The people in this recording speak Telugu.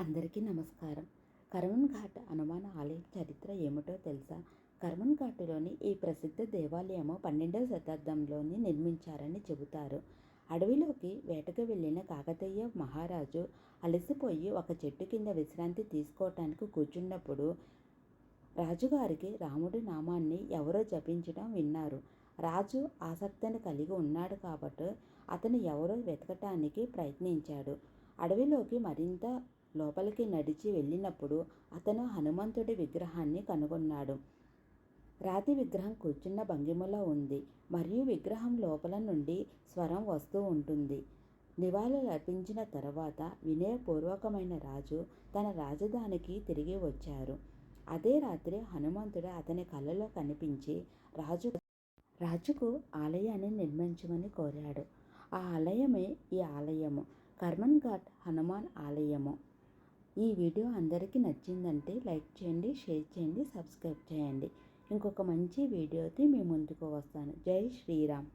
అందరికీ నమస్కారం. కర్మన్ ఘాట్ హనుమాన్ ఆలయం చరిత్ర ఏమిటో తెలుసా? కర్మన్ ఘాట్లోని ఈ ప్రసిద్ధ దేవాలయము పన్నెండవ శతాబ్దంలోని నిర్మించారని చెబుతారు. అడవిలోకి వేటకు వెళ్ళిన కాకతీయ మహారాజు అలసిపోయి ఒక చెట్టు కింద విశ్రాంతి తీసుకోవటానికి కూర్చున్నప్పుడు రాజుగారికి రాముడి నామాన్ని ఎవరో జపించడం విన్నారు. రాజు ఆసక్తిని కలిగి ఉన్నాడు కాబట్టి అతను ఎవరో వెతకటానికి ప్రయత్నించాడు. అడవిలోకి మరింత లోపలికి నడిచి వెళ్ళినప్పుడు అతను హనుమంతుడి విగ్రహాన్ని కనుగొన్నాడు. రాతి విగ్రహం కూర్చున్న భంగిమలో ఉంది. మరియు విగ్రహం లోపల నుండి స్వరం వస్తూ ఉంటుంది. నివాళులు అర్పించిన తర్వాత వినయపూర్వకమైన రాజు తన రాజధానికి తిరిగి వచ్చారు. అదే రాత్రి హనుమంతుడు అతని కళ్ళలో కనిపించి రాజు రాజుకు ఆలయాన్ని నిర్మించమని కోరాడు. ఆ ఆలయమే ఈ ఆలయము. కర్మన్ ఘాట్ హనుమాన్ ఆలయము. ఈ వీడియో అందరికీ నచ్చిందంటే లైక్ చేయండి షేర్ చేయండి సబ్స్క్రైబ్ చేయండి. ఇంకొక మంచి వీడియోతో మీ ముందుకు వస్తాను. జై శ్రీరామ్.